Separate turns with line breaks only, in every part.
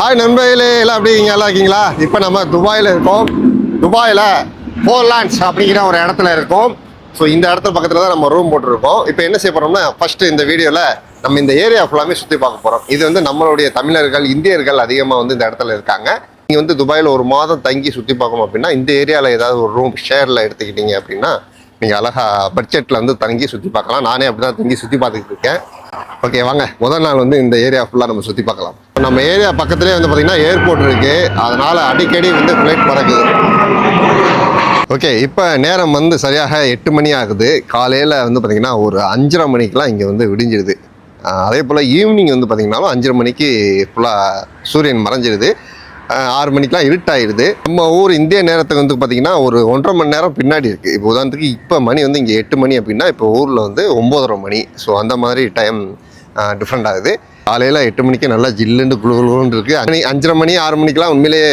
Hi நண்பர்களே எல்லாம் அப்படி இருக்கீங்க எல்லாம் இருக்கீங்களா இப்போ நம்ம துபாயில் இருக்கோம் துபாயில் ஃபோர்லாண்ட்ஸ் அப்படிங்கிற ஒரு இடத்துல இருக்கோம் ஸோ இந்த இடத்துல பக்கத்தில் தான் நம்ம ரூம் போட்டிருக்கோம் இப்போ என்ன செய்ய போகிறோம்னா ஃபஸ்ட்டு இந்த வீடியோவில் நம்ம இந்த ஏரியா ஃபுல்லாமே சுற்றி பார்க்க போகிறோம் இது வந்து நம்மளுடைய தமிழர்கள் இந்தியர்கள் அதிகமாக வந்து இந்த இடத்துல இருக்காங்க நீங்கள் வந்து துபாயில் ஒரு மாதம் தங்கி சுற்றி பார்க்கணும் அப்படின்னா இந்த ஏரியாவில் ஏதாவது ஒரு ரூம் ஷேரில் எடுத்துக்கிட்டீங்க அப்படின்னா நீங்கள் அழகாக பட்ஜெட்டில் வந்து தங்கி சுற்றி பார்க்கலாம் நானே அப்படி தான் தங்கி சுற்றி பார்த்துக்கிட்டு இருக்கேன் ஓகே வாங்க முதல் நாள் வந்து இந்த ஏரியா ஃபுல்லாக நம்ம சுற்றி பார்க்கலாம் இப்போ நம்ம ஏரியா பக்கத்துலேயே வந்து பார்த்திங்கன்னா ஏர்போர்ட் இருக்குது அதனால் அடிக்கடி வந்து ஃப்ளைட் பறக்குது ஓகே இப்போ நேரம் வந்து சரியாக எட்டு மணி ஆகுது காலையில் வந்து பார்த்திங்கன்னா ஒரு அஞ்சரை மணிக்கெலாம் இங்கே வந்து விடிஞ்சிடுது அதே போல் ஈவினிங் வந்து பார்த்திங்கனாலும் அஞ்சரை மணிக்கு ஃபுல்லாக சூரியன் மறைஞ்சிடுது ஆறு மணிக்கெலாம் இருட்டாயிடுது நம்ம ஊர் இந்திய நேரத்துக்கு வந்து பார்த்தீங்கன்னா ஒரு ஒன்றரை மணி நேரம் பின்னாடி இருக்குது இப்போ உதாரணத்துக்கு இப்போ மணி வந்து இங்கே எட்டு மணி அப்படின்னா இப்போ ஊரில் வந்து ஒம்போதரை மணி ஸோ அந்த மாதிரி டைம் டிஃப்ரெண்ட் ஆகுது காலையில் எட்டு மணிக்கு நல்லா ஜில்லுண்டு குளு இருக்குது அஞ்சு அஞ்சரை மணி ஆறு மணிக்கெலாம் உண்மையிலேயே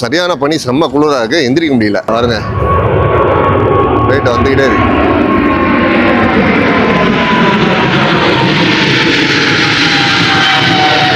சரியான பணி செம்ம குளிராக இருக்குது எந்திரிக்க முடியல பாருங்க ரைட்டை வந்துக்கிட்டே இருக்கு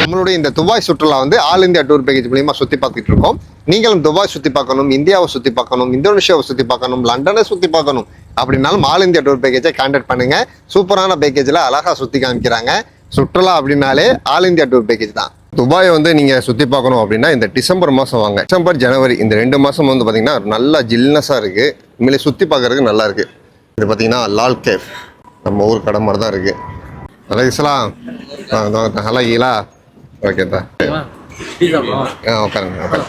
நம்மளுடைய இந்த துபாய் சுற்றுலா வந்து ஆல் இந்தியா டூர் பேக்கேஜ் மூலியமாக சுற்றி பார்த்துட்டு இருக்கோம் நீங்களும் துபாய் சுற்றி பார்க்கணும் இந்தியாவை சுற்றி பார்க்கணும் இந்தோனேஷியாவை சுற்றி பார்க்கணும் லண்டனை சுற்றி பார்க்கணும் அப்படின்னாலும் ஆல் இந்தியா டூர் பேக்கேஜை கான்டாக்ட் பண்ணுங்க சூப்பரான பேக்கேஜில் அழகாக சுற்றி காமிக்கிறாங்க சுற்றுலா அப்படின்னாலே ஆல் இந்தியா டூர் பேக்கேஜ் தான் துபாயை வந்து நீங்கள் சுற்றி பார்க்கணும் அப்படின்னா இந்த டிசம்பர் மாதம் வாங்க டிசம்பர் ஜனவரி இந்த ரெண்டு மாதம் வந்து பாத்தீங்கன்னா நல்லா ஜில்னஸா இருக்குது உண்மையிலே சுற்றி பார்க்குறதுக்கு நல்லா இருக்குது இது பாத்தீங்கன்னா லால் கேவ் நம்ம ஊர் கடை மாதிரி தான் இருக்குது அலகிஸ்லாம் நல்லா ஈலா ஓகே ஆ உட்காருங்க உட்காருங்க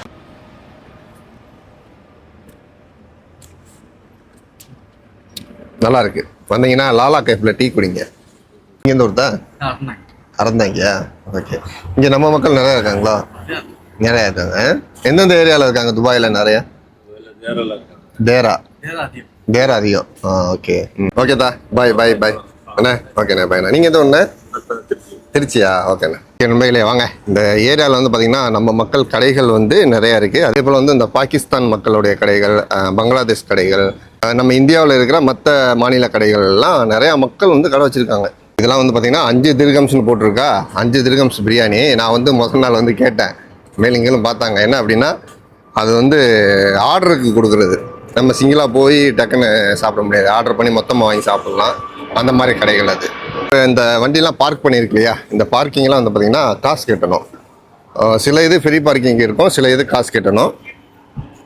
நல்லா இருக்கு வந்தீங்கன்னா லாலா கேஃபில் டீ குடிங்க இங்கேருந்து ஒருத்தா அறந்தாங்க ஓகே இங்கே நம்ம மக்கள் நிறையா இருக்காங்களா நிறையா இருக்காங்க எந்தெந்த ஏரியாவில் இருக்காங்க துபாயில் நிறையா தேரா தேரா அதிகம் ஆ ஓகே ஓகே தா பாய் பாய் பாய் அண்ணா ஓகேண்ணா பாய்ண்ணா நீங்கள் எந்த ஒன்று திருச்சியா ஓகேண்ணா உண்மையிலே வாங்க இந்த ஏரியாவில் வந்து பார்த்திங்கன்னா நம்ம மக்கள் கடைகள் வந்து நிறையா இருக்குது அதே போல் வந்து இந்த பாகிஸ்தான் மக்களுடைய கடைகள் பங்களாதேஷ் கடைகள் நம்ம இந்தியாவில் இருக்கிற மற்ற மாநில கடைகள்லாம் நிறையா மக்கள் வந்து கடை வச்சுருக்காங்க இதெல்லாம் வந்து பார்த்தீங்கன்னா அஞ்சு திருகம்ஸ்னு போட்டிருக்கா அஞ்சு திருகம்ஸ் பிரியாணி நான் வந்து முதல் நாள் வந்து கேட்டேன் மேலிங்களும் பார்த்தாங்க என்ன அப்படின்னா அது வந்து ஆர்டருக்கு கொடுக்குறது நம்ம சிங்கிளாக போய் டக்குன்னு சாப்பிட முடியாது ஆர்டர் பண்ணி மொத்தமாக வாங்கி சாப்பிட்லாம் அந்த மாதிரி கடைகள் அது இப்போ இந்த வண்டிலாம் பார்க் பண்ணியிருக்கு இல்லையா இந்த பார்க்கிங்லாம் வந்து பார்த்தீங்கன்னா காசு கட்டணும் சில இது ஃப்ரீ பார்க்கிங் இருக்கும் சில இது காசு கட்டணும்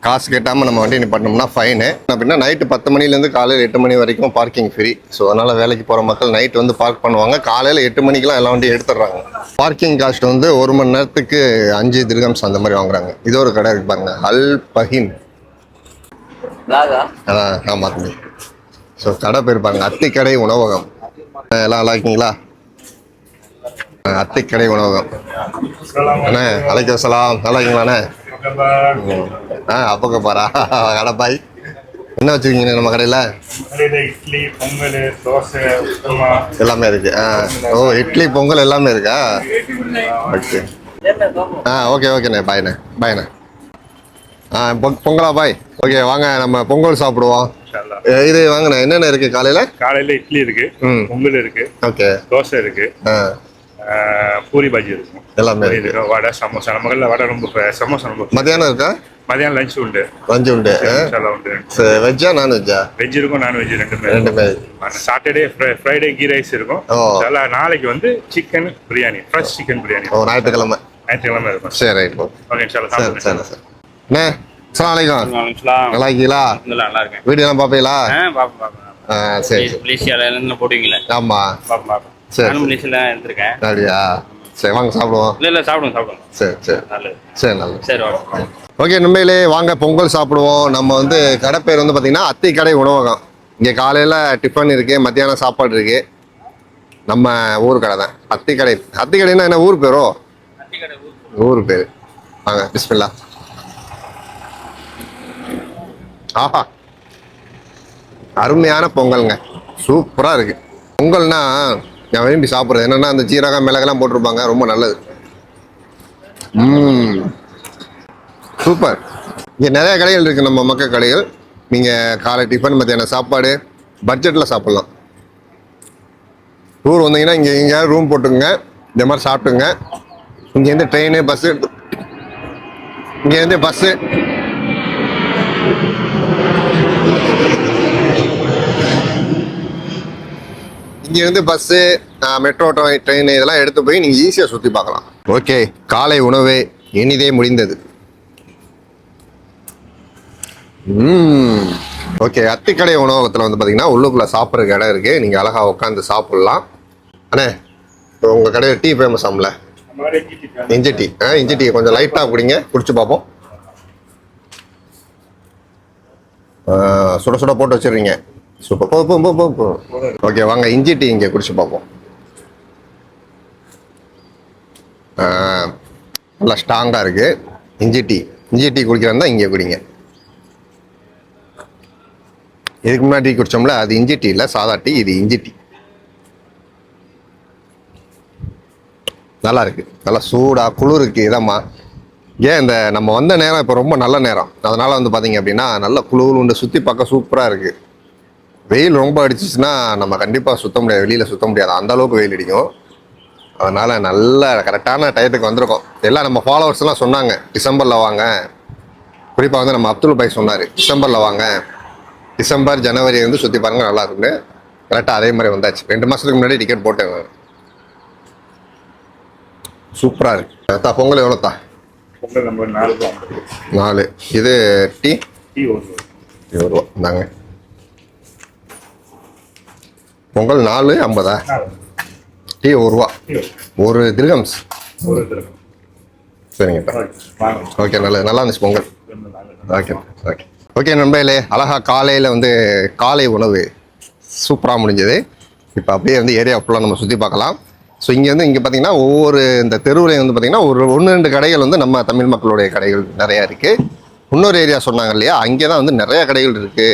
காசு கட்டாமல் நம்ம வண்டி பண்ணோம்னா ஃபைனு அப்படின்னா நைட்டு பத்து மணிலேருந்து காலையில் எட்டு மணி வரைக்கும் பார்க்கிங் ஃப்ரீ ஸோ அதனால் வேலைக்கு போகிற மக்கள் நைட் வந்து பார்க் பண்ணுவாங்க காலையில் எட்டு மணிக்கெலாம் எல்லா வண்டியும் எடுத்துடுறாங்க பார்க்கிங் காஸ்ட் வந்து ஒரு மணி நேரத்துக்கு அஞ்சு திருகம்ஸ் அந்த மாதிரி வாங்குறாங்க இது ஒரு கடை இருக்கு பாருங்க அல் பஹின் ஆமாம் ஸோ கடை போயிருப்பாங்க அத்தி கடை உணவகம் எல்லாம் நல்லா இருக்கீங்களா கடை உணவகம் அண்ணே அலைக்கு வசலாம் நல்லா இருக்கீங்களாண்ணே ஆ அப்பக்க பாரா கடப்பாய் என்ன வச்சுருக்கீங்க நம்ம கடையில்
இட்லி பொங்கல் தோசை
எல்லாமே இருக்கு ஆ ஓ இட்லி பொங்கல் எல்லாமே இருக்கா ஓகே ஆ ஓகே ஓகேண்ணே பாய்ண்ணே பாய்ண்ணே ஆ பொங்கலா பாய் ஓகே வாங்க நம்ம பொங்கல் சாப்பிடுவோம் இது வாங்கண்ணா என்னென்ன இருக்கு காலையில
காலையில இட்லி இருக்கு பொங்கல் இருக்கு ஓகே தோசை இருக்கு பூரி பாஜி இருக்கும்
எல்லாமே இருக்கு
வடை சமோசா நம்ம வடை ரொம்ப சமோசா ரொம்ப மத்தியானம் இருக்கா மதியானம் லஞ்ச் உண்டு
லஞ்ச் உண்டு உண்டு வெஜ்ஜா நான் வெஜ்ஜா
வெஜ் இருக்கும் நான் வெஜ் ரெண்டுமே ரெண்டுமே சாட்டர்டே ஃப்ரைடே கீ ரைஸ் இருக்கும் நல்லா நாளைக்கு வந்து chicken biryani fresh chicken
biryani ஓ ஞாயிற்றுக்கிழமை
ஞாயிற்றுக்கிழமை இருக்கும்
சரி ஓகே சார் சார் சார் அண்ணே அஸ்லாம் வலைக்கம் நல்லா இருக்கீங்களா நல்லா இருக்கேன் வீடியோலாம் பார்ப்பீங்களா சரி
மலேசியாவில் போடுவீங்களே
ஆமாம் பார்ப்போம்
சரி மலேசியில் எடுத்திருக்கேன் அப்படியா
சரி வாங்க சாப்பிடுவோம்
இல்லை இல்லை சாப்பிடுவோம் சாப்பிடுவோம்
சரி சரி நல்லது சரி நல்லது சரி வாங்க ஓகே உண்மையிலே வாங்க பொங்கல் சாப்பிடுவோம் நம்ம வந்து கடை பேர் வந்து பார்த்தீங்கன்னா அத்தி கடை உணவகம் இங்கே காலையில் டிஃபன் இருக்குது மத்தியானம் சாப்பாடு இருக்குது நம்ம ஊர் கடை தான் அத்தி கடை அத்தி கடைன்னா என்ன ஊர் பேரோ ஊர் பேர் வாங்க பிஸ்மில்லா ஆஹா அருமையான பொங்கலுங்க சூப்பராக இருக்குது பொங்கல்னா நான் விரும்பி சாப்பிட்றது என்னென்னா அந்த ஜீரகம் மிளகெல்லாம் போட்டிருப்பாங்க ரொம்ப நல்லது சூப்பர் இங்கே நிறைய கடைகள் இருக்குது நம்ம மக்கள் கடைகள் நீங்கள் காலை டிஃபன் மத்தியான சாப்பாடு பட்ஜெட்டில் சாப்பிட்லாம் டூர் வந்தீங்கன்னா இங்கே எங்கேயாவது ரூம் போட்டுங்க இந்த மாதிரி சாப்பிட்டுங்க இங்கேருந்து ட்ரெயின் பஸ்ஸு இங்கேருந்து பஸ்ஸு இங்கேருந்து பஸ்ஸு மெட்ரோ ட்ரெயின் இதெல்லாம் எடுத்து போய் நீங்கள் ஈஸியாக சுற்றி பார்க்கலாம் ஓகே காலை உணவு இனிதே முடிந்தது ஓகே அத்திக்கடை உணவகத்தில் வந்து பார்த்தீங்கன்னா உள்ளுக்குள்ளே சாப்பிட்ற இடம் இருக்குது நீங்கள் அழகாக உட்காந்து சாப்பிட்லாம் அண்ணே இப்போ உங்கள் கடையில் டீ ஃபேமஸ் ஆமில் இஞ்சி டீ ஆ இஞ்சி டீ கொஞ்சம் லைட்டாக குடிங்க குடிச்சு பார்ப்போம் சுட சுட போட்டு வச்சிடுறீங்க சூப்பர் போ போ போ போ ஓகே வாங்க இஞ்சி டீ இங்கே குடிச்சு பார்ப்போம் நல்லா ஸ்ட்ராங்காக இருக்குது இஞ்சி டீ இஞ்சி டீ குடிக்கிறாருந்தா இங்கே குடிங்க இதுக்கு முன்னாடி டீ குடித்தோம்ல அது இஞ்சி டீ இல்லை சாதா டீ இது இஞ்சி டீ நல்லா இருக்குது நல்லா சூடாக குளிருக்கு இதம்மா ஏன் இந்த நம்ம வந்த நேரம் இப்போ ரொம்ப நல்ல நேரம் அதனால் வந்து பார்த்திங்க அப்படின்னா நல்ல குளிர் உண்டு சுற்றி பார்க்க சூப்பராக இருக்குது வெயில் ரொம்ப அடிச்சிச்சுன்னா நம்ம கண்டிப்பாக சுத்த முடியாது வெளியில் சுத்த முடியாது அந்த அளவுக்கு வெயில் அடிக்கும் அதனால் நல்ல கரெக்டான டயத்துக்கு வந்திருக்கோம் எல்லாம் நம்ம ஃபாலோவர்ஸ்லாம் சொன்னாங்க டிசம்பரில் வாங்க குறிப்பாக வந்து நம்ம அப்துல் பாய் சொன்னார் டிசம்பரில் வாங்க டிசம்பர் ஜனவரி வந்து சுற்றி பாருங்கள் நல்லா இருக்குன்னு கரெக்டாக அதே மாதிரி வந்தாச்சு ரெண்டு மாதத்துக்கு முன்னாடி டிக்கெட் போட்டேன் சூப்பராக இருக்கு தா பொங்கல் எவ்வளோத்தா
பொங்கல் நம்ம நாலு
நாலு இது டீ
டீ ஒரு
ரூபா இந்தாங்க பொங்கல் நாலு ஐம்பதா டீ ஒரு ரூபா ஒரு திருகம்ஸ் சரிங்கப்பா ஓகே நல்லது நல்லா இருந்துச்சு பொங்கல் ஓகே ஓகே ஓகே நண்பர்களே அழகாக காலையில் வந்து காலை உணவு சூப்பராக முடிஞ்சது இப்போ அப்படியே வந்து ஏரியா ஃபுல்லாக நம்ம சுற்றி பார்க்கலாம் ஸோ இங்கேருந்து இங்கே பார்த்தீங்கன்னா ஒவ்வொரு இந்த தெருவுலையும் வந்து பார்த்தீங்கன்னா ஒரு ஒன்று ரெண்டு கடைகள் வந்து நம்ம தமிழ் மக்களுடைய கடைகள் நிறையா இருக்குது இன்னொரு ஏரியா சொன்னாங்க இல்லையா அங்கே தான் வந்து நிறையா கடைகள் இருக்குது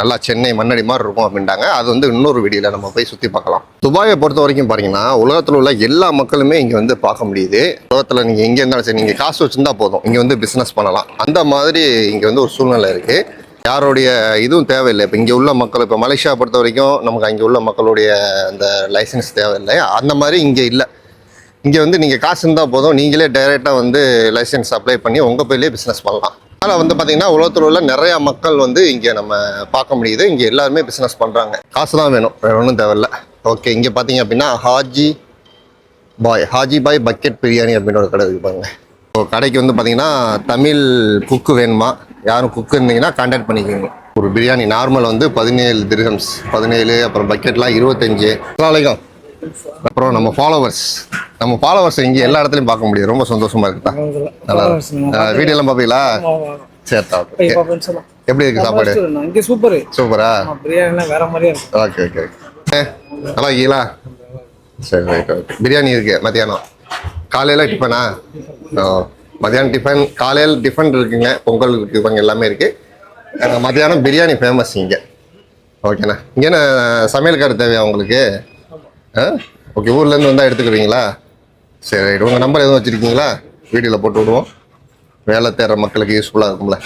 நல்லா சென்னை மண்ணடி மாதிரி இருக்கும் அப்படின்ட்டாங்க அது வந்து இன்னொரு வீடியோல நம்ம போய் சுற்றி பார்க்கலாம் துபாயை பொறுத்த வரைக்கும் பாத்தீங்கன்னா உலகத்தில் உள்ள எல்லா மக்களுமே இங்கே வந்து பார்க்க முடியுது உலகத்தில் நீங்கள் எங்கே இருந்தாலும் சரி நீங்கள் காசு வச்சுருந்தா போதும் இங்கே வந்து பிஸ்னஸ் பண்ணலாம் அந்த மாதிரி இங்கே வந்து ஒரு சூழ்நிலை இருக்குது யாருடைய இதுவும் தேவையில்லை இப்போ இங்கே உள்ள மக்கள் இப்போ மலேசியா பொறுத்த வரைக்கும் நமக்கு அங்கே உள்ள மக்களுடைய அந்த லைசன்ஸ் தேவையில்லை அந்த மாதிரி இங்கே இல்லை இங்கே வந்து நீங்கள் காசு இருந்தால் போதும் நீங்களே டைரெக்டாக வந்து லைசன்ஸ் அப்ளை பண்ணி உங்கள் பேர்லேயே பிஸ்னஸ் பண்ணலாம் ஆனால் வந்து பார்த்தீங்கன்னா உலகத்தில் உள்ள நிறையா மக்கள் வந்து இங்கே நம்ம பார்க்க முடியுது இங்கே எல்லாருமே பிஸ்னஸ் பண்ணுறாங்க காசு தான் வேணும் வேறு ஒன்றும் தேவையில்ல ஓகே இங்கே பார்த்தீங்க அப்படின்னா ஹாஜி பாய் ஹாஜி பாய் பக்கெட் பிரியாணி அப்படின்னு ஒரு கடை இருப்பாங்க இப்போ கடைக்கு வந்து பார்த்தீங்கன்னா தமிழ் குக்கு வேணுமா யாரும் குக்கு இருந்தீங்கன்னா கான்டாக்ட் பண்ணிக்கோங்க ஒரு பிரியாணி நார்மல் வந்து பதினேழு திருகம்ஸ் பதினேழு அப்புறம் பக்கெட்லாம் இருபத்தஞ்சு அலாம் அப்புறம் நம்ம ஃபாலோவர்ஸ் நம்ம ஃபாலோவர்ஸ் இங்கே எல்லா இடத்துலையும் பார்க்க முடியும் ரொம்ப சந்தோஷமா இருக்குதா நல்லா வீடியோ எல்லாம் பார்ப்பீங்களா சரி தான் எப்படி இருக்கு சாப்பாடு சூப்பர் சூப்பரா
பிரியாணி வேற மாதிரியே
இருக்கு ஓகே ஓகே ஓகே நல்லா இருக்கீங்களா சரி ரைட் ஓகே பிரியாணி இருக்கு மத்தியானம் காலையில் டிஃபனா ஓ மத்தியானம் டிஃபன் காலையில் டிஃபன் இருக்குங்க பொங்கல் டிஃபன் எல்லாமே இருக்குது மத்தியானம் பிரியாணி ஃபேமஸ் இங்கே ஓகேண்ணா இங்கே என்ன கார்டு தேவையா உங்களுக்கு ஆ ஓகே ஊர்லேருந்து வந்தால் எடுத்துக்கிறீங்களா சரி ரைட் உங்கள் நம்பர் எதுவும் வச்சுருக்கீங்களா வீடியோவில் போட்டு விடுவோம் வேலை தேடுற மக்களுக்கு யூஸ்ஃபுல்லாக இருக்கும்ல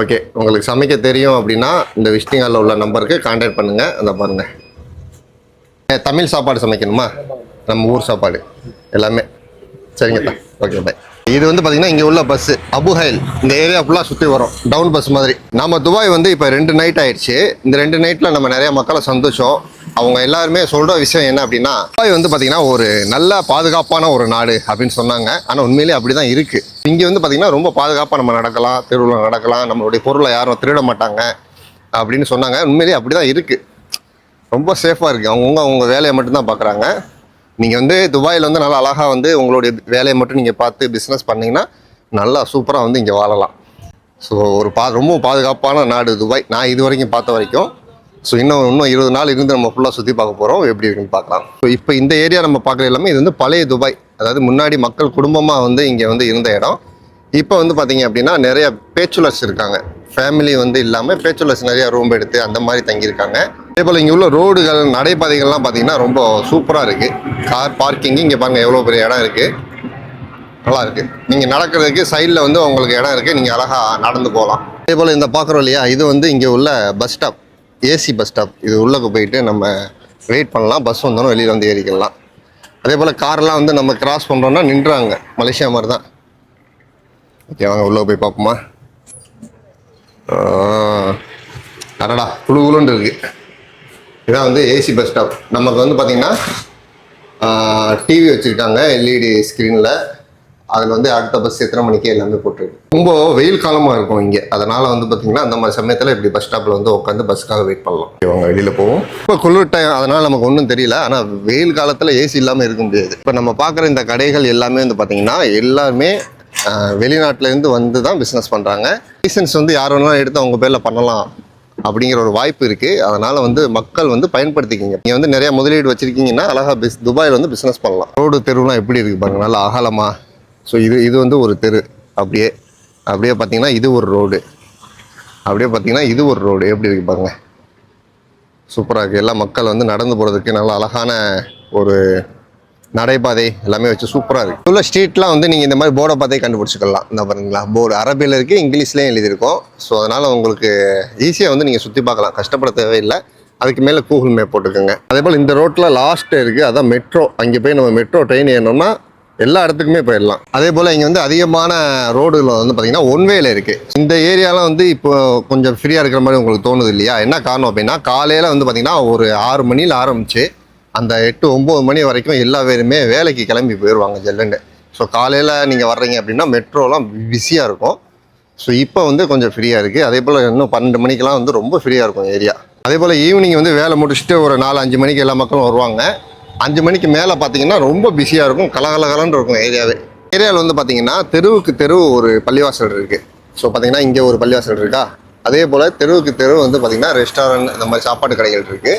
ஓகே உங்களுக்கு சமைக்க தெரியும் அப்படின்னா இந்த விசிட்டிங் ஹாலில் உள்ள நம்பருக்கு காண்டாக்ட் பண்ணுங்கள் அந்த பாருங்கள் தமிழ் சாப்பாடு சமைக்கணுமா நம்ம ஊர் சாப்பாடு எல்லாமே சரிங்க ஓகே பாய் இது வந்து பார்த்தீங்கன்னா இங்கே உள்ள பஸ்ஸு அபுஹைல் இந்த ஏரியா ஃபுல்லாக சுற்றி வரும் டவுன் பஸ் மாதிரி நம்ம துபாய் வந்து இப்போ ரெண்டு நைட் ஆயிடுச்சு இந்த ரெண்டு நைட்டில் நம்ம நிறைய மக்களை சந்தோஷம் அவங்க எல்லாருமே சொல்கிற விஷயம் என்ன அப்படின்னா துபாய் வந்து பார்த்திங்கன்னா ஒரு நல்ல பாதுகாப்பான ஒரு நாடு அப்படின்னு சொன்னாங்க ஆனால் உண்மையிலேயே அப்படி தான் இருக்குது இங்கே வந்து பார்த்திங்கன்னா ரொம்ப பாதுகாப்பாக நம்ம நடக்கலாம் தெருவில் நடக்கலாம் நம்மளுடைய பொருளை யாரும் திருட மாட்டாங்க அப்படின்னு சொன்னாங்க உண்மையிலேயே அப்படி தான் இருக்குது ரொம்ப சேஃபாக இருக்குது அவங்கவுங்க அவங்க வேலையை மட்டும்தான் பார்க்குறாங்க நீங்கள் வந்து துபாயில் வந்து நல்லா அழகாக வந்து உங்களுடைய வேலையை மட்டும் நீங்கள் பார்த்து பிஸ்னஸ் பண்ணிங்கன்னா நல்லா சூப்பராக வந்து இங்கே வாழலாம் ஸோ ஒரு பா ரொம்ப பாதுகாப்பான நாடு துபாய் நான் இது வரைக்கும் பார்த்த வரைக்கும் ஸோ இன்னும் இன்னும் இருபது நாள் இருந்து நம்ம ஃபுல்லாக சுற்றி பார்க்க போகிறோம் எப்படி இருக்குன்னு பார்க்கலாம் ஸோ இப்போ இந்த ஏரியா நம்ம பார்க்குற எல்லாமே இது வந்து பழைய துபாய் அதாவது முன்னாடி மக்கள் குடும்பமாக வந்து இங்கே வந்து இருந்த இடம் இப்போ வந்து பார்த்தீங்க அப்படின்னா நிறைய பேச்சுலர்ஸ் இருக்காங்க ஃபேமிலி வந்து இல்லாமல் பேச்சுலர்ஸ் நிறையா ரூம் எடுத்து அந்த மாதிரி தங்கியிருக்காங்க அதே போல் இங்கே உள்ள ரோடுகள் நடைபாதைகள்லாம் பார்த்தீங்கன்னா ரொம்ப சூப்பராக இருக்குது கார் பார்க்கிங்கு இங்கே பாருங்கள் எவ்வளோ பெரிய இடம் இருக்குது நல்லா இருக்குது நீங்கள் நடக்கிறதுக்கு சைடில் வந்து உங்களுக்கு இடம் இருக்குது நீங்கள் அழகாக நடந்து போகலாம் அதேபோல் இந்த பார்க்குறோம் இல்லையா இது வந்து இங்கே உள்ள bus stop AC bus stop இது உள்ளக்கு போயிட்டு நம்ம வெயிட் பண்ணலாம் பஸ் வந்தோன்னா வெளியில் வந்து ஏறிக்கலாம் அதே போல் கார்லாம் வந்து நம்ம கிராஸ் பண்ணுறோன்னா நின்றாங்க மலேசியா மாதிரி தான் ஓகே வாங்க உள்ளே போய் பார்ப்போமா அடடா குழு குழுன்னு இருக்குது இதான் வந்து ஏசி பஸ் ஸ்டாப் நமக்கு வந்து பார்த்திங்கன்னா டிவி வச்சுருக்காங்க எல்இடி e ஸ்க்ரீனில் அதில் வந்து அடுத்த பஸ் எத்தனை மணிக்கே எல்லாமே போட்டுருக்கு ரொம்ப வெயில் காலமாக இருக்கும் இங்கே அதனால் வந்து பார்த்திங்கன்னா அந்த மாதிரி சமயத்தில் இப்படி பஸ் ஸ்டாப்பில் வந்து உட்காந்து பஸ்ஸுக்காக வெயிட் பண்ணலாம் இவங்க வெளியில் போவோம் இப்போ குளிர் டைம் அதனால் நமக்கு ஒன்றும் தெரியல ஆனால் வெயில் காலத்தில் ஏசி இல்லாமல் இருக்க முடியாது இப்போ நம்ம பார்க்குற இந்த கடைகள் எல்லாமே வந்து பார்த்திங்கன்னா எல்லாருமே வெளிநாட்டிலேருந்து வந்து தான் பிஸ்னஸ் பண்ணுறாங்க லைசன்ஸ் வந்து யார் வேணாலும் எடுத்து அவங்க பேரில் பண்ணலாம் அப்படிங்கிற ஒரு வாய்ப்பு இருக்குது அதனால் வந்து மக்கள் வந்து பயன்படுத்திக்கிங்க நீங்கள் வந்து நிறையா முதலீடு வச்சுருக்கீங்கன்னா அழகாக பிஸ் துபாயில் வந்து பிஸ்னஸ் பண்ணலாம் ரோடு தெருவுலாம் எப்படி இருக்கு பாருங்க நல்லா அகலமா ஸோ இது இது வந்து ஒரு தெரு அப்படியே அப்படியே பார்த்தீங்கன்னா இது ஒரு ரோடு அப்படியே பார்த்தீங்கன்னா இது ஒரு ரோடு எப்படி இருக்கு பாருங்க சூப்பராக இருக்குது எல்லா மக்கள் வந்து நடந்து போகிறதுக்கு நல்ல அழகான ஒரு நடைபாதை எல்லாமே வச்சு சூப்பராக இருக்குது உள்ள ஸ்ட்ரீட்லாம் வந்து நீங்கள் இந்த மாதிரி போர்டை பார்த்தே கண்டுபிடிச்சிக்கலாம் இந்த பாருங்களா போர்டு அரபியில் இருக்குது இங்கிலீஷ்லேயும் எழுதியிருக்கோம் ஸோ அதனால் உங்களுக்கு ஈஸியாக வந்து நீங்கள் சுற்றி பார்க்கலாம் கஷ்டப்பட தேவையில்லை அதுக்கு மேலே கூகுள் மேப் போட்டுக்கோங்க அதே போல் இந்த ரோட்டில் லாஸ்ட்டு இருக்குது அதான் மெட்ரோ அங்கே போய் நம்ம மெட்ரோ ட்ரெயின் ஏறணும்னா எல்லா இடத்துக்குமே போயிடலாம் அதே போல் இங்கே வந்து அதிகமான ரோடுகள் வந்து பார்த்திங்கன்னா ஒன்வேல இருக்குது இந்த ஏரியாலாம் வந்து இப்போ கொஞ்சம் ஃப்ரீயாக இருக்கிற மாதிரி உங்களுக்கு தோணுது இல்லையா என்ன காரணம் அப்படின்னா காலையில் வந்து பார்த்திங்கன்னா ஒரு ஆறு மணியில் ஆரம்பிச்சு அந்த எட்டு ஒம்பது மணி வரைக்கும் எல்லா பேருமே வேலைக்கு கிளம்பி போயிடுவாங்க ஜெல்லுன்னு ஸோ காலையில் நீங்கள் வர்றீங்க அப்படின்னா மெட்ரோலாம் பிஸியாக இருக்கும் ஸோ இப்போ வந்து கொஞ்சம் ஃப்ரீயாக இருக்குது அதே போல் இன்னும் பன்னெண்டு மணிக்கெலாம் வந்து ரொம்ப ஃப்ரீயாக இருக்கும் ஏரியா அதே போல் ஈவினிங் வந்து வேலை முடிச்சுட்டு ஒரு நாலு அஞ்சு மணிக்கு எல்லா மக்களும் வருவாங்க அஞ்சு மணிக்கு மேலே பார்த்தீங்கன்னா ரொம்ப பிஸியாக இருக்கும் கலகலகலன்னு இருக்கும் ஏரியாவே ஏரியாவில் வந்து பார்த்தீங்கன்னா தெருவுக்கு தெரு ஒரு பள்ளிவாசல் இருக்குது ஸோ பார்த்தீங்கன்னா இங்கே ஒரு பள்ளிவாசல் இருக்கா அதே போல் தெருவுக்கு தெரு வந்து பார்த்தீங்கன்னா ரெஸ்டாரண்ட் இந்த மாதிரி சாப்பாடு கடைகள் இருக்குது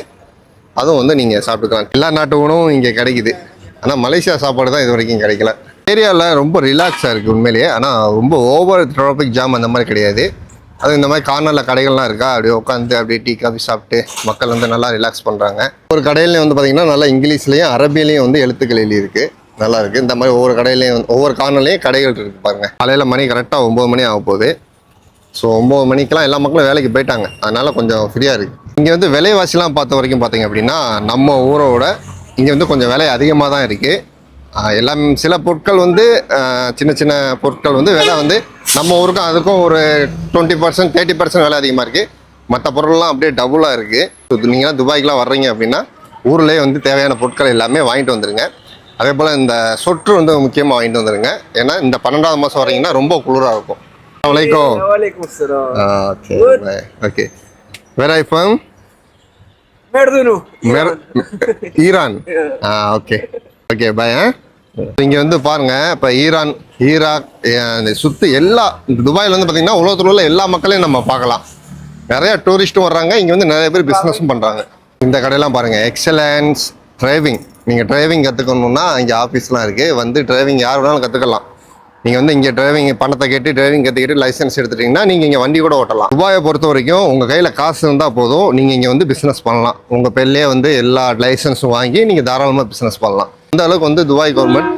அதுவும் வந்து நீங்கள் சாப்பிட்டுக்கலாம் எல்லா நாட்டு உணவும் இங்கே கிடைக்குது ஆனால் மலேசியா சாப்பாடு தான் இது வரைக்கும் கிடைக்கல ஏரியாவில் ரொம்ப ரிலாக்ஸாக இருக்குது உண்மையிலேயே ஆனால் ரொம்ப ஓவர் ட்ராஃபிக் ஜாம் அந்த மாதிரி கிடையாது அது இந்த மாதிரி கார்னரில் கடைகள்லாம் இருக்கா அப்படியே உட்காந்து அப்படியே டீ காஃபி சாப்பிட்டு மக்கள் வந்து நல்லா ரிலாக்ஸ் பண்ணுறாங்க ஒரு கடையிலையும் வந்து பார்த்திங்கன்னா நல்லா இங்கிலீஷ்லேயும் அரபியிலையும் வந்து எழுத்துக்கள் எழுதி இருக்குது நல்லா இருக்குது இந்த மாதிரி ஒவ்வொரு கடையிலையும் ஒவ்வொரு கார்னர்லேயும் கடைகள் இருக்குது பாருங்கள் காலையில் மணி கரெக்டாக ஒம்பது மணி ஆக போகுது ஸோ ஒம்பது மணிக்கெலாம் எல்லா மக்களும் வேலைக்கு போயிட்டாங்க அதனால் கொஞ்சம் ஃப்ரீயாக இருக்குது இங்கே வந்து விலைவாசிலாம் பார்த்த வரைக்கும் பார்த்தீங்க அப்படின்னா நம்ம ஊரோட இங்கே வந்து கொஞ்சம் விலை அதிகமாக தான் இருக்குது எல்லாம் சில பொருட்கள் வந்து சின்ன சின்ன பொருட்கள் வந்து விலை வந்து நம்ம ஊருக்கும் அதுக்கும் ஒரு டுவெண்ட்டி பர்சன்ட் தேர்ட்டி பர்சன்ட் விலை அதிகமாக இருக்குது மற்ற பொருள்லாம் அப்படியே டபுளாக இருக்குது நீங்களாம் துபாய்க்குலாம் வர்றீங்க அப்படின்னா ஊர்லேயே வந்து தேவையான பொருட்கள் எல்லாமே வாங்கிட்டு வந்துடுங்க அதே போல் இந்த சொற்று வந்து முக்கியமாக வாங்கிட்டு வந்துடுங்க ஏன்னா இந்த பன்னெண்டாவது மாதம் வரீங்கன்னா ரொம்ப குளிராக இருக்கும் okay okay Where are you from? Merdunu. Mer- Iran ஆ ஓகே ஓகே பாய் ஆ இங்க வந்து பாருங்க இப்ப ஈரான் ஈராக் சுத்தி எல்லா இந்த துபாயில வந்து பாத்தீங்கன்னா உலகத்துல உள்ள எல்லா மக்களையும் நம்ம பார்க்கலாம் நிறைய டூரிஸ்ட்டும் வர்றாங்க இங்க வந்து நிறைய பேர் பிசினஸும் பண்றாங்க இந்த கடையெல்லாம் பாருங்க எக்ஸலன்ஸ் டிரைவிங் நீங்க டிரைவிங் கத்துக்கணும்னா இங்க ஆபீஸ்லாம் இருக்கு வந்து டிரைவிங் யார் வேணாலும் கத்துக்கலாம் நீங்கள் வந்து இங்கே டிரைவிங் பணத்தை கேட்டு டிரைவிங் கற்றுக்கிட்டு லைசன்ஸ் எடுத்துட்டிங்கன்னா நீங்கள் இங்கே வண்டி கூட ஓட்டலாம் துபாயை பொறுத்த வரைக்கும் உங்கள் கையில் காசு இருந்தால் போதும் நீங்கள் இங்கே வந்து பிஸ்னஸ் பண்ணலாம் உங்கள் பேர்லேயே வந்து எல்லா லைசன்ஸும் வாங்கி நீங்கள் தாராளமாக பிஸ்னஸ் பண்ணலாம் அந்த அளவுக்கு வந்து துபாய் கவர்மெண்ட்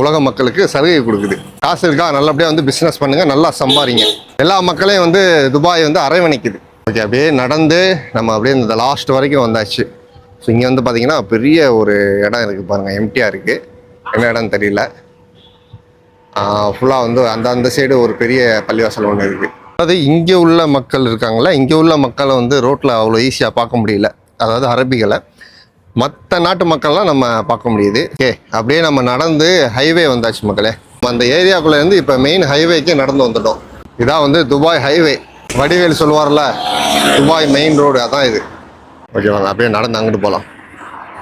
உலக மக்களுக்கு சலுகை கொடுக்குது காசு இருக்கா நல்லபடியாக வந்து பிஸ்னஸ் பண்ணுங்கள் நல்லா சம்பாதிங்க எல்லா மக்களையும் வந்து துபாய் வந்து அரவணைக்குது ஓகே அப்படியே நடந்து நம்ம அப்படியே இந்த லாஸ்ட் வரைக்கும் வந்தாச்சு ஸோ இங்கே வந்து பார்த்தீங்கன்னா பெரிய ஒரு இடம் இருக்குது பாருங்கள் எம்டியாக இருக்குது என்ன இடம்னு தெரியல ஃபுல்லாக வந்து அந்த அந்த சைடு ஒரு பெரிய பள்ளிவாசல் ஒன்று இருக்குது அதாவது இங்கே உள்ள மக்கள் இருக்காங்களா இங்கே உள்ள மக்களை வந்து ரோட்டில் அவ்வளோ ஈஸியாக பார்க்க முடியல அதாவது அரபிகளை மற்ற நாட்டு மக்கள்லாம் நம்ம பார்க்க முடியுது ஓகே அப்படியே நம்ம நடந்து ஹைவே வந்தாச்சு மக்களே அந்த ஏரியாக்குள்ளேருந்து இப்போ மெயின் ஹைவேக்கே நடந்து வந்துட்டோம் இதான் வந்து துபாய் ஹைவே வடிவேல் சொல்லுவார்ல துபாய் மெயின் ரோடு அதான் இது ஓகேவாங்க அப்படியே நடந்து அங்கிட்டு போகலாம்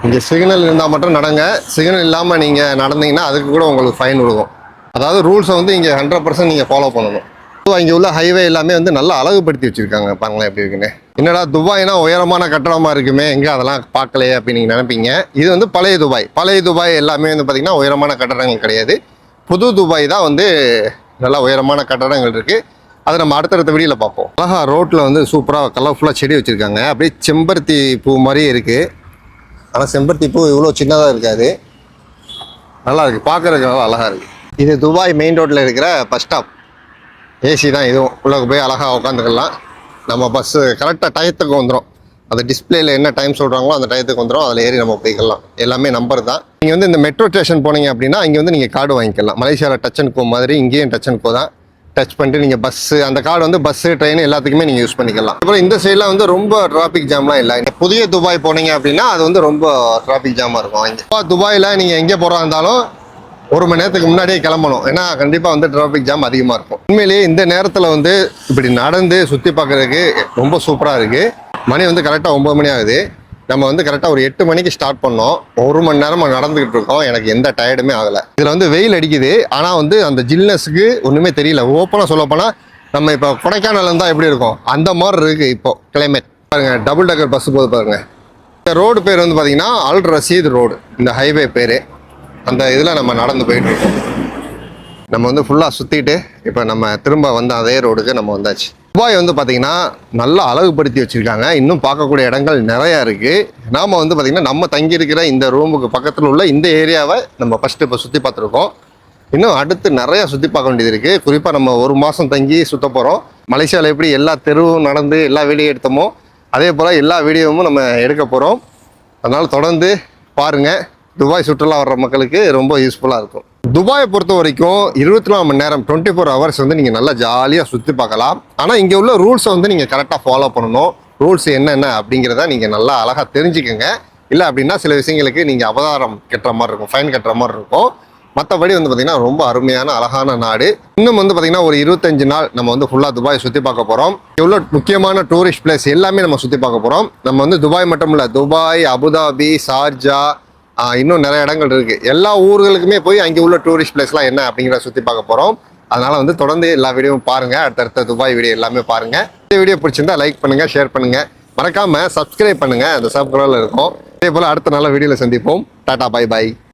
இங்கே சிக்னல் இருந்தால் மட்டும் நடங்க சிக்னல் இல்லாமல் நீங்கள் நடந்தீங்கன்னா அதுக்கு கூட உங்களுக்கு ஃபைன் விழுகும் அதாவது ரூல்ஸை வந்து இங்கே ஹண்ட்ரட் பர்சன்ட் நீங்கள் ஃபாலோ பண்ணணும் ஸோ இங்கே உள்ள ஹைவே எல்லாமே வந்து நல்லா அழகுபடுத்தி வச்சுருக்காங்க பாருங்களேன் எப்படி இருக்குன்னு என்னடா துபாய்னா உயரமான கட்டணமாக இருக்குமே எங்கே அதெல்லாம் பார்க்கலையே அப்படின்னு நீங்கள் நினைப்பீங்க இது வந்து பழைய துபாய் பழைய துபாய் எல்லாமே வந்து பார்த்திங்கன்னா உயரமான கட்டடங்கள் கிடையாது புது துபாய் தான் வந்து நல்லா உயரமான கட்டடங்கள் இருக்குது அதை நம்ம அடுத்தடுத்த வீடியோவில் பார்ப்போம் அழகா ரோட்டில் வந்து சூப்பராக கலர்ஃபுல்லாக செடி வச்சுருக்காங்க அப்படியே செம்பருத்தி பூ மாதிரி இருக்குது ஆனால் செம்பருத்தி பூ இவ்வளோ சின்னதாக இருக்காது நல்லா இருக்குது பார்க்குறதுக்கு நல்லா அழகாக இருக்குது இது துபாய் மெயின் ரோட்டில் இருக்கிற பஸ் ஸ்டாப் ஏசி தான் இதுவும் உள்ளே போய் அழகாக உட்காந்துக்கலாம் நம்ம பஸ்ஸு கரெக்டாக டயத்துக்கு வந்துடும் அந்த டிஸ்பிளேயில் என்ன டைம் சொல்கிறாங்களோ அந்த டயத்துக்கு வந்துடும் அதில் ஏறி நம்ம போய்க்கலாம் எல்லாமே நம்பர் தான் நீங்கள் வந்து இந்த மெட்ரோ ஸ்டேஷன் போனீங்க அப்படின்னா இங்கே வந்து நீங்கள் கார்டு வாங்கிக்கலாம் மலேசியாவில் டச் அண்ட் கோ மாதிரி இங்கேயும் டச் அண்ட் கோ தான் டச் பண்ணிட்டு நீங்கள் பஸ்ஸு அந்த கார்டு வந்து பஸ்ஸு ட்ரெயின் எல்லாத்துக்குமே நீங்கள் யூஸ் பண்ணிக்கலாம் அப்புறம் இந்த சைடில் வந்து ரொம்ப டிராஃபிக் ஜாம்லாம் இல்லை புதிய துபாய் போனீங்க அப்படின்னா அது வந்து ரொம்ப டிராஃபிக் ஜாமாக இருக்கும் இங்கே துபாயில் நீங்கள் எங்கே போகிறா இருந்தாலும் ஒரு மணி நேரத்துக்கு முன்னாடியே கிளம்பணும் ஏன்னா கண்டிப்பாக வந்து டிராஃபிக் ஜாம் அதிகமாக இருக்கும் உண்மையிலேயே இந்த நேரத்தில் வந்து இப்படி நடந்து சுற்றி பார்க்குறதுக்கு ரொம்ப சூப்பராக இருக்குது மணி வந்து கரெக்டாக ஒம்பது மணி ஆகுது நம்ம வந்து கரெக்டாக ஒரு எட்டு மணிக்கு ஸ்டார்ட் பண்ணோம் ஒரு மணி நேரமாக நடந்துகிட்டு இருக்கோம் எனக்கு எந்த டயர்டுமே ஆகலை இதில் வந்து வெயில் அடிக்குது ஆனால் வந்து அந்த ஜில்னஸுக்கு ஒன்றுமே தெரியல ஓப்பனாக சொல்லப்போனால் நம்ம இப்போ கொடைக்கானல் இருந்தால் எப்படி இருக்கும் அந்த மாதிரி இருக்குது இப்போது கிளைமேட் பாருங்கள் டபுள் டக்கர் பஸ் போது பாருங்கள் இந்த ரோடு பேர் வந்து பார்த்தீங்கன்னா அல் ரசீத் ரோடு இந்த ஹைவே பேர் அந்த இதில் நம்ம நடந்து இருக்கோம் நம்ம வந்து ஃபுல்லாக சுற்றிட்டு இப்போ நம்ம திரும்ப வந்து அதே ரோடுக்கு நம்ம வந்தாச்சு துபாய் வந்து பார்த்திங்கன்னா நல்லா அழகுபடுத்தி வச்சுருக்காங்க இன்னும் பார்க்கக்கூடிய இடங்கள் நிறையா இருக்குது நாம் வந்து பார்த்திங்கன்னா நம்ம தங்கியிருக்கிற இந்த ரூமுக்கு பக்கத்தில் உள்ள இந்த ஏரியாவை நம்ம ஃபஸ்ட்டு இப்போ சுற்றி பார்த்துருக்கோம் இன்னும் அடுத்து நிறையா சுற்றி பார்க்க வேண்டியது இருக்குது குறிப்பாக நம்ம ஒரு மாதம் தங்கி சுற்ற போகிறோம் மலேசியாவில் எப்படி எல்லா தெருவும் நடந்து எல்லா வீடியோ எடுத்தோமோ அதே போல் எல்லா வீடியோவும் நம்ம எடுக்க போகிறோம் அதனால் தொடர்ந்து பாருங்கள் துபாய் சுற்றுலா வர்ற மக்களுக்கு ரொம்ப யூஸ்ஃபுல்லாக இருக்கும் துபாயை பொறுத்த வரைக்கும் இருபத்தி நாலு மணி நேரம் டுவெண்ட்டி ஃபோர் ஹவர்ஸ் வந்து நீங்கள் நல்லா ஜாலியாக சுற்றி பார்க்கலாம் ஆனால் இங்கே உள்ள ரூல்ஸை வந்து நீங்கள் கரெக்டாக ஃபாலோ பண்ணணும் ரூல்ஸ் என்னென்ன அப்படிங்கிறத நீங்கள் நல்லா அழகாக தெரிஞ்சுக்கோங்க இல்லை அப்படின்னா சில விஷயங்களுக்கு நீங்கள் அபதாரம் கட்டுற மாதிரி இருக்கும் ஃபைன் கட்டுற மாதிரி இருக்கும் மற்றபடி வந்து பார்த்திங்கன்னா ரொம்ப அருமையான அழகான நாடு இன்னும் வந்து பார்த்திங்கன்னா ஒரு இருபத்தஞ்சு நாள் நம்ம வந்து ஃபுல்லாக துபாய் சுற்றி பார்க்க போகிறோம் எவ்வளோ முக்கியமான டூரிஸ்ட் பிளேஸ் எல்லாமே நம்ம சுற்றி பார்க்க போகிறோம் நம்ம வந்து துபாய் மட்டும் இல்லை துபாய் அபுதாபி சார்ஜா இன்னும் நிறைய இடங்கள் இருக்குது எல்லா ஊர்களுக்குமே போய் அங்கே உள்ள டூரிஸ்ட் பிளேஸ்லாம் என்ன அப்படிங்கிறத சுற்றி பார்க்க போகிறோம் அதனால் வந்து தொடர்ந்து எல்லா வீடியோவும் பாருங்கள் அடுத்தடுத்த துபாய் வீடியோ எல்லாமே பாருங்கள் இந்த வீடியோ பிடிச்சிருந்தா லைக் பண்ணுங்கள் ஷேர் பண்ணுங்கள் மறக்காமல் சப்ஸ்கிரைப் பண்ணுங்கள் அந்த சப்ஸ்கிரைபில் இருக்கும் இதே போல அடுத்த நல்ல வீடியோவில் சந்திப்போம் டாட்டா பாய் பாய்